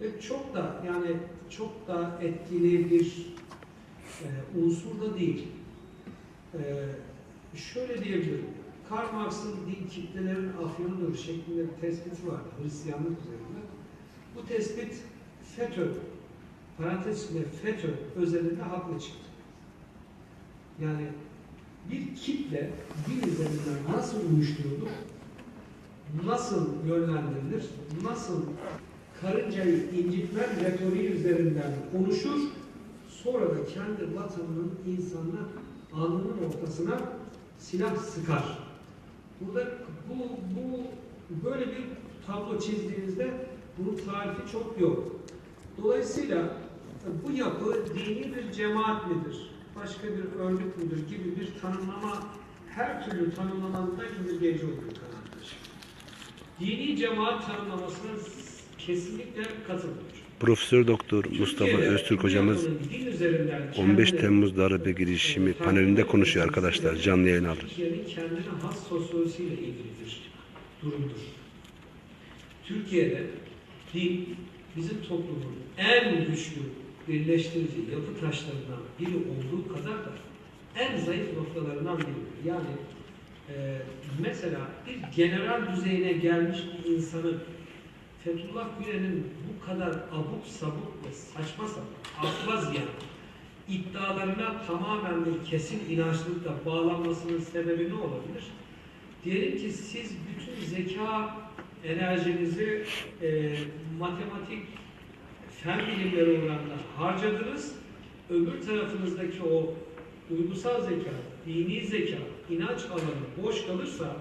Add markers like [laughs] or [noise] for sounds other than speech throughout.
Ve çok da yani çok da etkili bir e, unsur da değil. E, şöyle diyebilirim. Karl Marx'ın din kitlelerin afyonudur şeklinde bir tespiti vardı Hristiyanlık üzerinde. Bu tespit FETÖ, parantez içinde FETÖ özelinde haklı çıktı. Yani bir kitle din üzerinden nasıl uyuşturulur, nasıl yönlendirilir, nasıl karıncayı incitme retoriği üzerinden konuşur, sonra da kendi vatanının insanına alnının ortasına silah sıkar. Burada bu, bu böyle bir tablo çizdiğinizde bunun tarifi çok yok. Dolayısıyla bu yapı dini bir cemaat midir, başka bir örgüt müdür gibi bir tanımlama her türlü tanımlamanın da indirgeyici olduğu kanaatindeyiz. Dini cemaat tanımlamasına kesinlikle katılmıyor. Profesör Doktor Mustafa Türkiye'de Öztürk hocamız yapının din üzerinden 15 kendine- Temmuz darbe girişimi panelinde konuşuyor arkadaşlar. Canlı yayın aldı. Türkiye'nin kendine has sosyolojisiyle ilgili bir durumdur. Türkiye'de din bizim toplumun en güçlü birleştirici yapı taşlarından biri olduğu kadar da en zayıf noktalarından biridir. Yani e, mesela bir general düzeyine gelmiş bir insanın Fethullah Gülen'in bu kadar abuk sabuk ve saçma sapan, akla ziyan iddialarına tamamen bir kesin inançlılıkla bağlanmasının sebebi ne olabilir? Diyelim ki siz bütün zeka enerjinizi e, matematik, fen bilimleri oranında harcadınız. Öbür tarafınızdaki o duygusal zeka, dini zeka, inanç alanı boş kalırsa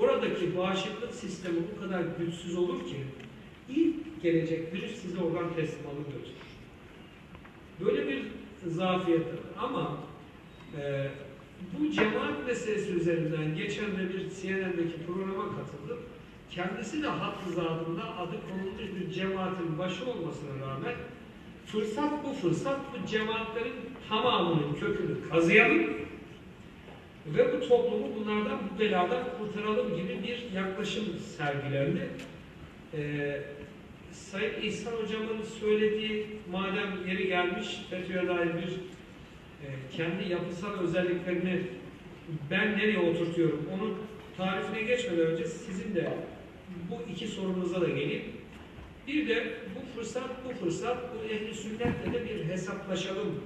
oradaki bağışıklık sistemi o kadar güçsüz olur ki ilk gelecek virüs sizi oradan teslim alır götürür. Böyle bir zafiyet var. Ama e, bu cemaat meselesi üzerinden geçen de bir CNN'deki programa katıldım. Kendisi de hakkı zatında adı konulmuş bir cemaatin başı olmasına rağmen fırsat bu fırsat bu cemaatlerin tamamının kökünü kazıyalım ve bu toplumu bunlardan bu beladan kurtaralım gibi bir yaklaşım sergilendi. Ee, Sayın İhsan Hocam'ın söylediği madem yeri gelmiş FETÖ'ye dair bir e, kendi yapısal özelliklerini ben nereye oturtuyorum onun tarifine geçmeden önce sizin de bu iki sorunuza da geleyim. Bir de bu fırsat, bu fırsat, bu ehli sünnetle de bir hesaplaşalım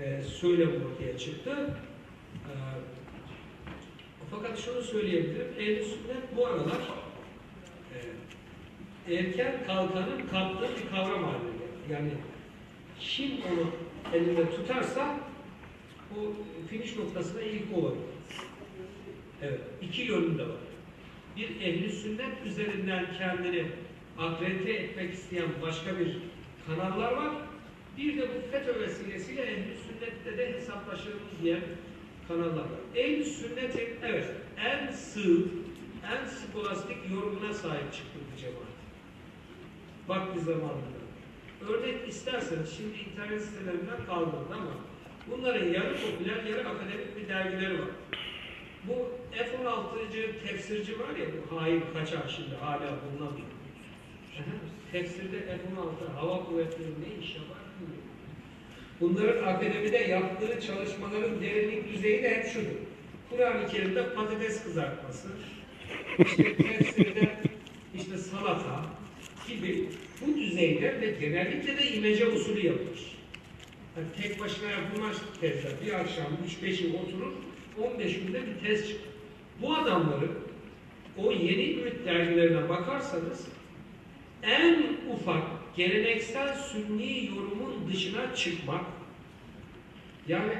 e, söylem ortaya çıktı. E, fakat şunu söyleyebilirim, ehli sünnet bu aralar e, erken kalkanın kaptığı bir kavram haline geldi. Yani kim onu elinde tutarsa o finish noktasına ilk olabilir. Evet, iki yönü de var. Bir ehli sünnet üzerinden kendini akredite etmek isteyen başka bir kanallar var. Bir de bu FETÖ vesilesiyle ehli sünnette de hesaplaşırız diyen kanallar var. Ehli sünnetin evet en sığ, en skolastik yorumuna sahip çıktı bu cemaat. Vakti zamanında. Örnek isterseniz şimdi internet sitelerinden kaldırdı ama bunların yarı popüler, yarı akademik bir dergileri var. Bu F-16'cı tefsirci var ya, bu hain kaçar şimdi hala bulunamıyor. Tefsirde F-16 hava kuvvetleri ne iş yapar. Bunların akademide yaptığı çalışmaların derinlik düzeyi de hep şudur. Kur'an-ı Kerim'de patates kızartması, işte [laughs] tefsirde işte salata gibi bu düzeyde ve genellikle de imece usulü yapılır. Yani tek başına yapılmaz tezler. Bir akşam 3-5 yıl oturur, 15 günde bir tez çıkar. Bu adamların o yeni ümit dergilerine bakarsanız en ufak geleneksel sünni yorumun dışına çıkmak yani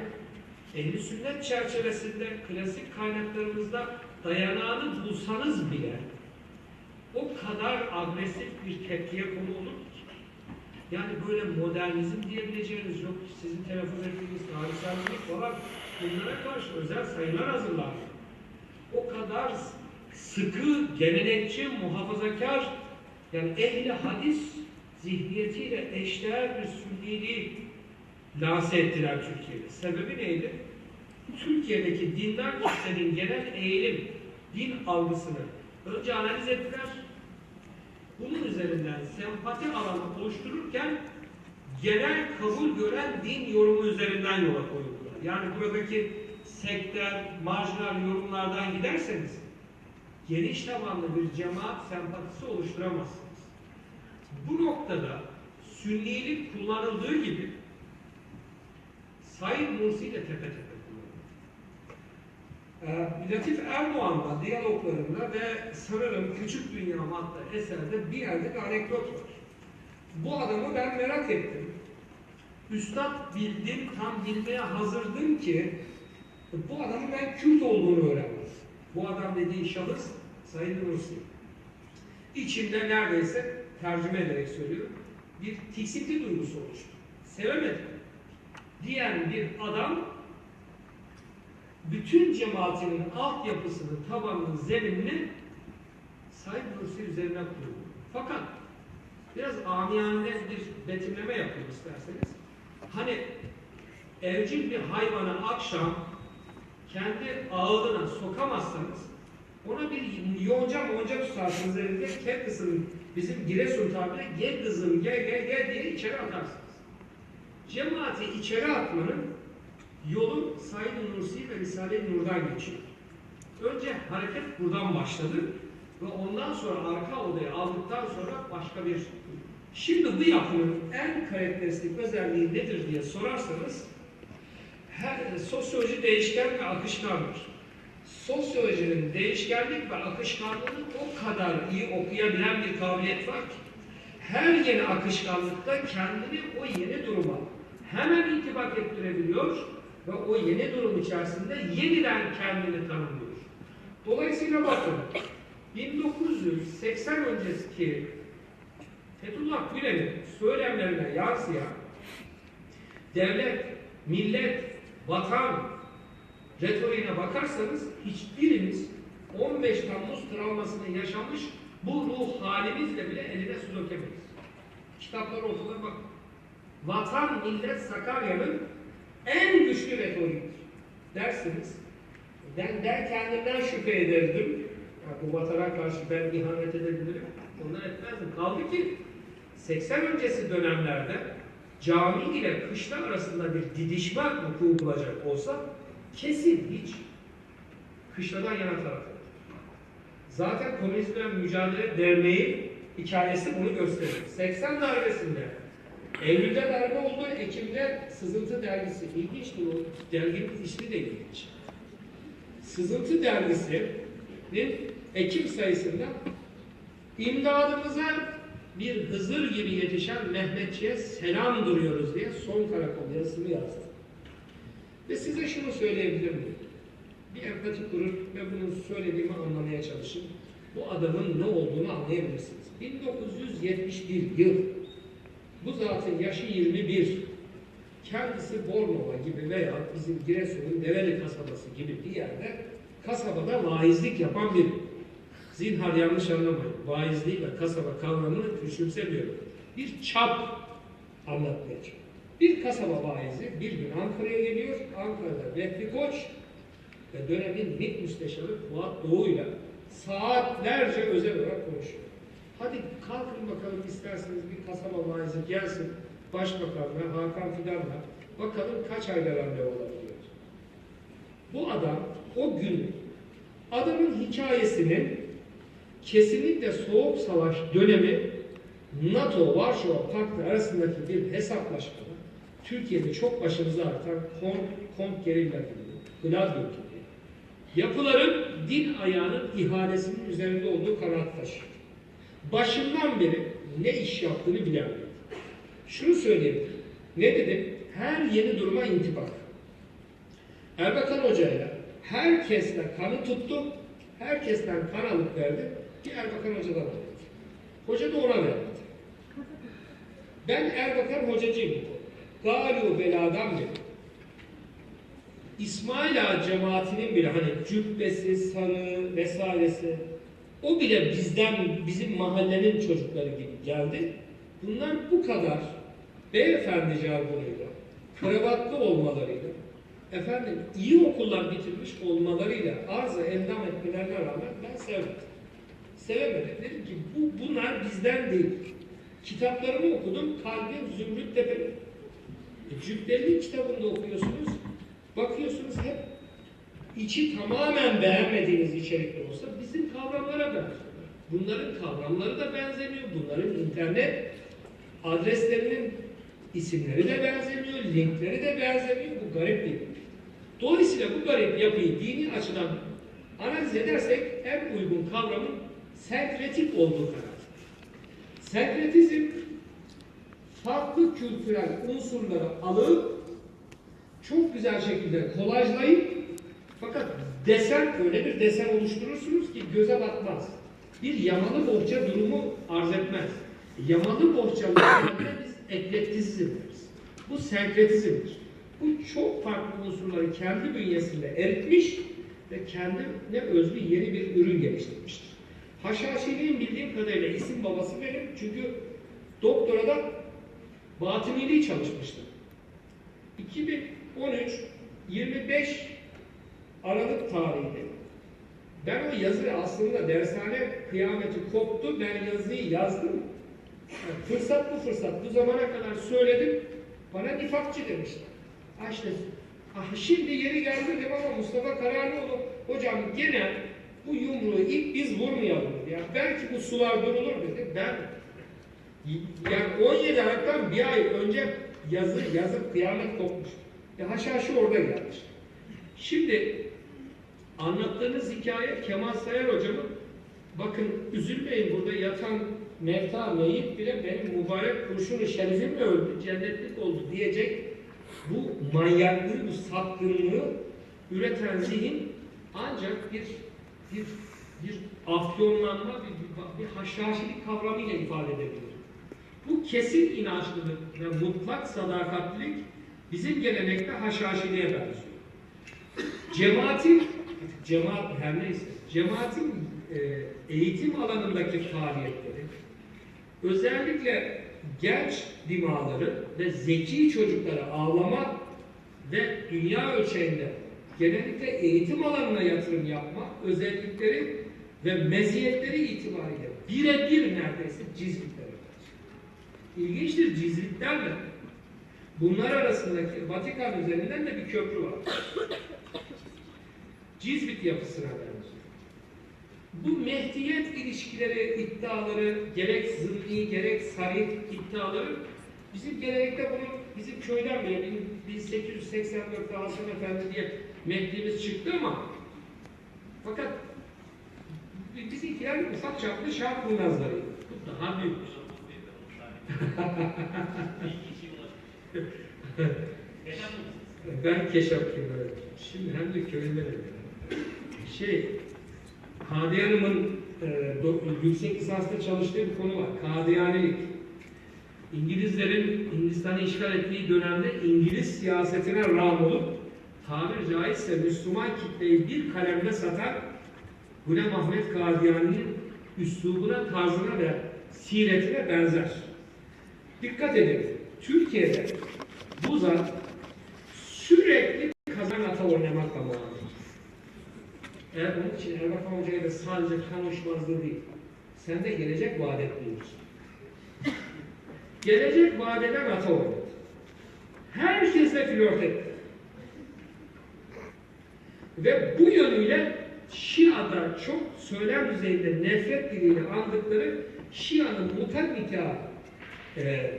ehli sünnet çerçevesinde klasik kaynaklarımızda dayanağını bulsanız bile o kadar agresif bir tepkiye konu olur ki. Yani böyle modernizm diyebileceğiniz yok. Sizin telaffuz ettiğiniz tarihsellik falan bunlara karşı özel sayılar hazırlar. O kadar sıkı, gelenekçi, muhafazakar yani ehli hadis zihniyetiyle eşdeğer bir sünniliği lanse ettiler Türkiye'de. Sebebi neydi? Türkiye'deki dindar kitlenin genel eğilim, din algısını önce analiz ettiler. bunun üzerinden sempati alanı oluştururken genel kabul gören din yorumu üzerinden yola koyuldular. Yani buradaki sektör, marjinal yorumlardan giderseniz geniş tabanlı bir cemaat sempatisi oluşturamazsınız. Bu noktada sünnilik kullanıldığı gibi Said Nursi de tepe tepe kullanıldı. Ee, Latif Erdoğan'la diyaloglarında ve sanırım Küçük Dünya adlı eserde bir yerde bir anekdot var. Bu adamı ben merak ettim. Üstad bildim, tam bilmeye hazırdım ki bu adamın ben Kürt olduğunu öğrendim. Bu adam dediği şahıs Said Nursi. İçimde neredeyse tercüme ederek söylüyorum. Bir tiksinti duygusu oluştu. Sevemedim. Diyen bir adam bütün cemaatinin altyapısını, tabanını, zeminini Said Nursi üzerine kurdu. Fakat biraz amiyane bir betimleme yapayım isterseniz. Hani evcil bir hayvanı akşam kendi ağılına sokamazsanız ona bir yonca monca tutarsınız elinde gel kızım bizim Giresun tabiri gel kızım gel gel gel diye içeri atarsınız. Cemaati içeri atmanın yolu Said Nursi ve Risale-i Nur'dan geçiyor. Önce hareket buradan başladı ve ondan sonra arka odayı aldıktan sonra başka bir Şimdi bu yapının en karakteristik özelliği nedir diye sorarsanız her sosyoloji değişken ve akışkandır. Sosyolojinin değişkenlik ve akışkanlığını o kadar iyi okuyabilen bir kabiliyet var ki her yeni akışkanlıkta kendini o yeni duruma hemen intibak ettirebiliyor ve o yeni durum içerisinde yeniden kendini tanımlıyor. Dolayısıyla bakın 1980 önceki Fethullah Gülen'in söylemlerine yansıyan devlet, millet, vatan retoriğine bakarsanız hiçbirimiz 15 Temmuz travmasını yaşamış bu ruh halimizle bile eline su dökemeyiz. Kitaplar ortada bak. Vatan, millet Sakarya'nın en güçlü retoriğidir dersiniz. Ben der kendimden şüphe ederdim. Ya bu vatana karşı ben ihanet edebilirim. Ondan etmezdim. Kaldı ki 80 öncesi dönemlerde cami ile kışla arasında bir didişme vuku bulacak olsa kesin hiç kışladan yana taraf olur. Zaten Komünizmle Mücadele Derneği hikayesi bunu gösterir. 80 darbesinde Eylül'de darbe oldu, Ekim'de Sızıntı Dergisi. İlginçtir o derginin ismi de ilginç. Sızıntı Dergisi'nin Ekim sayısında imdadımıza bir Hızır gibi yetişen Mehmetçi'ye selam duruyoruz diye son karakol yazısını yazdı. Ve size şunu söyleyebilir miyim? Bir empati kurur ve bunu söylediğimi anlamaya çalışın. Bu adamın ne olduğunu anlayabilirsiniz. 1971 yıl. Bu zatın yaşı 21. Kendisi Bornova gibi veya bizim Giresun'un Develi kasabası gibi bir yerde kasabada vaizlik yapan bir zinhar yanlış anlamayın. Vaizlik ve kasaba kavramını küçümsemiyorum. Bir çap anlatmayacağım. Bir kasaba vaizi bir gün Ankara'ya geliyor. Ankara'da Vehbi Koç ve dönemin MİT Müsteşarı Fuat Doğu'yla saatlerce özel olarak konuşuyor. Hadi kalkın bakalım isterseniz bir kasaba vaizi gelsin Başbakanla, Hakan Fidan'la bakalım kaç ayda randevu alabiliyor. Bu adam o gün adamın hikayesinin kesinlikle soğuk savaş dönemi NATO, Varşova Paktı arasındaki bir hesaplaşmada Türkiye'de çok başımıza artan kont, kont gerilla gibi, Gladio gibi yapıların din ayağının ihalesinin üzerinde olduğu kanaat taşıyor. Başından beri ne iş yaptığını bilemiyor. Şunu söyleyeyim. Ne dedim? Her yeni duruma intibak. Erbakan Hoca'yla herkesle kanı tuttu. Herkesten kan alıp verdi. Bir Erbakan Hoca'dan aldı. Hoca da ona verdi. Ben Erbakan Hocacıyım. Galio beladan beri. İsmail Ağa cemaatinin bile hani cübbesi, sanı vesairesi o bile bizden, bizim mahallenin çocukları gibi geldi. Bunlar bu kadar beyefendi jargonuyla, kravatlı olmalarıyla, efendim iyi okullar bitirmiş olmalarıyla arzı endam etmelerine rağmen ben sevmedim. Sevemedim. Dedim ki bu, bunlar bizden değil. Kitaplarımı okudum. Kalbim zümrüt tepeli. E, Cübbeli kitabında okuyorsunuz. Bakıyorsunuz hep içi tamamen beğenmediğiniz içerikler olsa bizim kavramlara benziyor. Bunların kavramları da benzemiyor. Bunların internet adreslerinin isimleri de benzemiyor, linkleri de benzemiyor. Bu garip bir Dolayısıyla bu garip yapıyı dini açıdan analiz edersek en uygun kavramın senkretik olduğu kanaat. Senkretizm farklı kültürel unsurları alıp çok güzel şekilde kolajlayıp fakat desen öyle bir desen oluşturursunuz ki göze batmaz. Bir yamalı bohça durumu arz etmez. Yamalı bohçalarında biz eklektizm deriz. Bu senkretizmdir. Bu çok farklı unsurları kendi bünyesinde eritmiş ve kendine özgü yeni bir ürün geliştirmiştir. Haşhaşiliğin bildiğim kadarıyla isim babası benim çünkü doktorada batıniliği çalışmıştım. 2013 25 Aralık tarihinde ben o yazı aslında dershane kıyameti koptu. Ben yazıyı yazdım. Yani fırsat bu fırsat. Bu zamana kadar söyledim. Bana nifakçı demişler. Ha işte, ah şimdi yeri geldi dedim ama Mustafa Kararlıoğlu hocam gene bu yumruğu ilk biz vurmayalım dedi. Yani belki bu sular durulur dedi. Ben yani 17 Aralık'tan bir ay önce yazı yazıp kıyamet kopmuş. Ya haşhaşı orada gelmiş. Şimdi anlattığınız hikaye Kemal Sayar hocamın bakın üzülmeyin burada yatan mevta meyit bile benim mübarek kurşunu şerifimle öldü, cennetlik oldu diyecek bu manyaklığı, bu sapkınlığı üreten zihin ancak bir bir bir afyonlanma, bir, bir, bir haşhaşilik kavramıyla ifade edebilir. Bu kesin inançlılık ve mutlak sadakatlilik bizim gelenekte haşhaşiliğe benziyor. Cemaatin, cemaat her neyse, cemaatin e, eğitim alanındaki faaliyetleri, özellikle genç dimaları ve zeki çocuklara ağlama ve dünya ölçeğinde genellikle eğitim alanına yatırım yapma özellikleri ve meziyetleri itibariyle birebir neredeyse cizvitlere İlginçtir cizvitlerle bunlar arasındaki Vatikan üzerinden de bir köprü var. Cizvit yapısına benziyor. Bu Mehdiyet ilişkileri, iddiaları, gerek zımni, gerek sarih iddiaları bizim gelenekte bunun bizim köyden bile 1884'te Hasan Efendi diye Mehdi'miz çıktı ama fakat bizimkiler ufak çaplı şark kurnazlarıydı. Bu daha büyük bir şey. Ben keşapçıyım evet. Şimdi hem de köyündenim. Şey, Kadiyanımın e, do- yüksek lisansta çalıştığı bir konu var. Kadiyanilik. İngilizlerin Hindistan'ı işgal ettiği dönemde İngiliz siyasetine rağm olup tabir caizse Müslüman kitleyi bir kalemde satan Gulem Ahmet Kadiyani'nin üslubuna, tarzına ve siretine benzer. Dikkat edin, Türkiye'de bu zat sürekli kazan ata oynamakla muamele. Eğer onun için Erbakan Hoca'ya da sadece konuşmazlığı değil, sen de gelecek vaat etmiyorsun. Gelecek vadeden ata oynadı. Herkesle flört etti. Ve bu yönüyle Şia'da çok söylem düzeyinde nefret diliyle andıkları Şia'nın mutabika e,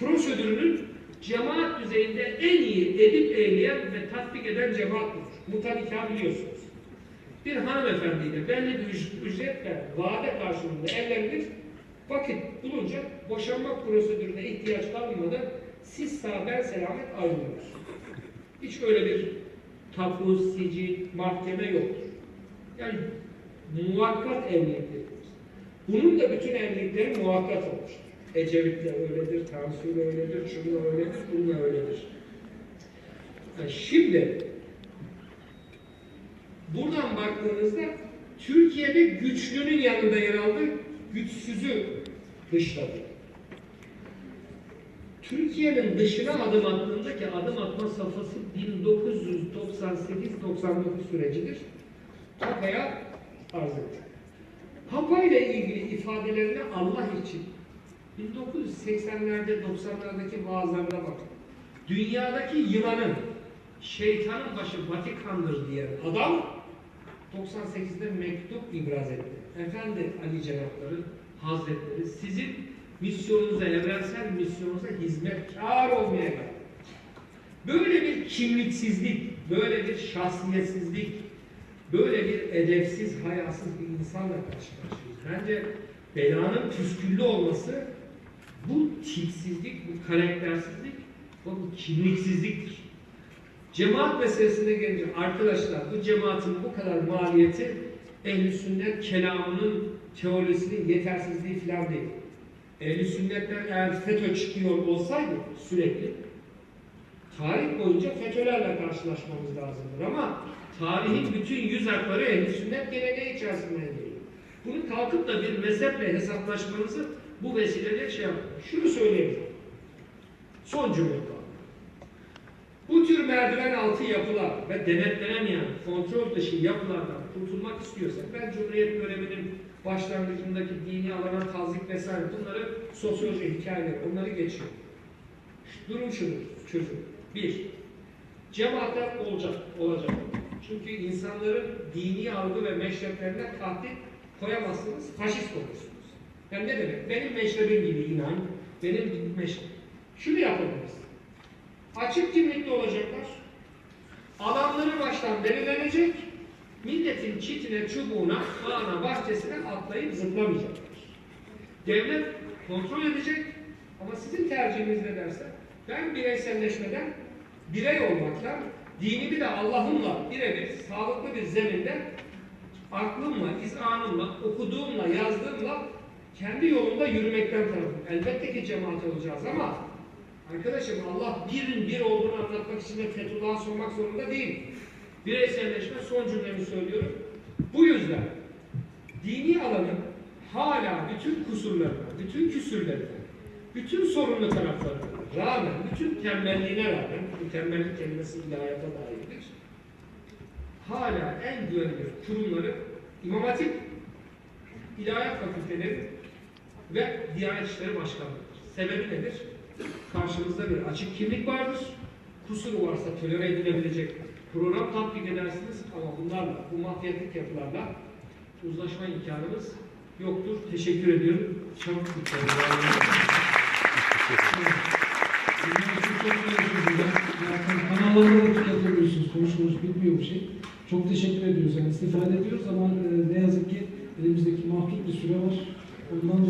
prosedürünün cemaat düzeyinde en iyi edip eyleyen ve tatbik eden cemaat budur. Mutabika biliyorsunuz. Bir hanımefendiyle belli bir üc- ücretle vade karşılığında evlendik. Vakit bulunca boşanma prosedürüne ihtiyaç kalmadan siz sağ ben selamet ayrılıyoruz. Hiç öyle bir tapu, sicil, mahkeme yoktur. Yani muvakkat evlilikleri. Bunun da bütün evlilikleri muvakkat olmuştur. Ecevit'le öyledir, Tansu'yla öyledir, şununla öyledir, bununla öyledir. Yani şimdi buradan baktığınızda Türkiye'de güçlünün yanında yer aldı, güçsüzü dışladı. Türkiye'nin dışına adım attığındaki adım atma safhası 1998-99 sürecidir. Takaya arz etti. Papa ile ilgili ifadelerini Allah için 1980'lerde 90'lardaki vaazlarına bakın. Dünyadaki yılanın şeytanın başı Vatikan'dır diyen adam 98'de mektup ibraz etti. Efendi Ali Cenapları Hazretleri sizin misyonunuza, evrensel misyonunuza hizmetkar olmaya geldi. Böyle bir kimliksizlik, böyle bir şahsiyetsizlik, böyle bir edepsiz, hayasız bir insanla karşı karşıyayız. Bence belanın püsküllü olması bu tipsizlik, bu karaktersizlik bu kimliksizliktir. Cemaat meselesine gelince arkadaşlar bu cemaatin bu kadar maliyeti ehl sünnet kelamının teorisinin yetersizliği falan değil. ehl sünnetten eğer FETÖ çıkıyor olsaydı sürekli tarih boyunca FETÖ'lerle karşılaşmamız lazımdır ama tarihin bütün yüz hakları ehl sünnet geleneği içerisinde geliyor. Bunu kalkıp da bir mezheple hesaplaşmanızı bu vesileyle şey yapın. Şunu söyleyebilirim. Son cümle. Bu tür merdiven altı yapılar ve denetlenemeyen, kontrol dışı yapılardan kurtulmak istiyorsak ben Cumhuriyet döneminin başlangıcındaki dini alana tazik vesaire bunları sosyoloji hikayeleri onları geçiyorum. Durum şudur çözüm. Bir, cemaatler olacak, olacak. Çünkü insanların dini algı ve meşreplerine tahdit koyamazsınız, faşist olursunuz. Yani ne demek? Benim meşrebim gibi inan, benim meşrep. Şunu yapabiliriz. Açık kimlikli olacaklar. Alanları baştan belirlenecek. Milletin çitine, çubuğuna, bağına, bahçesine atlayıp zıplamayacaklar. Devlet kontrol edecek ama sizin tercihiniz ne derse ben bireyselleşmeden birey olmakla dinimi de Allah'ımla birebir sağlıklı bir zeminde aklımla, izanımla, okuduğumla, yazdığımla kendi yolunda yürümekten tarafım. Elbette ki cemaat olacağız ama arkadaşım Allah birin bir olduğunu anlatmak için de Fethullah'a sormak zorunda değil. Bireyselleşme son cümlemi söylüyorum. Bu yüzden dini alanın hala bütün kusurlarına, bütün küsürlerine, bütün sorunlu taraflarına rağmen, bütün tembelliğine rağmen, bu tembellik kelimesi ilahiyata dairdir, hala en güvenilir kurumları İmam Hatip, İlahiyat Fakülteleri ve Diyanet İşleri Başkanlığı'dır. Sebebi nedir? Karşınızda bir açık kimlik vardır. Kusuru varsa tolere edilebilecek program tatbik edersiniz ama bunlarla, bu mafyatik yapılarla uzlaşma imkanımız yoktur. Teşekkür ediyorum. Çok mutlu kanallarda da tüketemiyorsunuz, konuşmamız bitmiyor bir şey. Çok teşekkür ediyoruz. Yani istifade ediyoruz ama e, ne yazık ki elimizdeki mahdut bir süre var. Ondan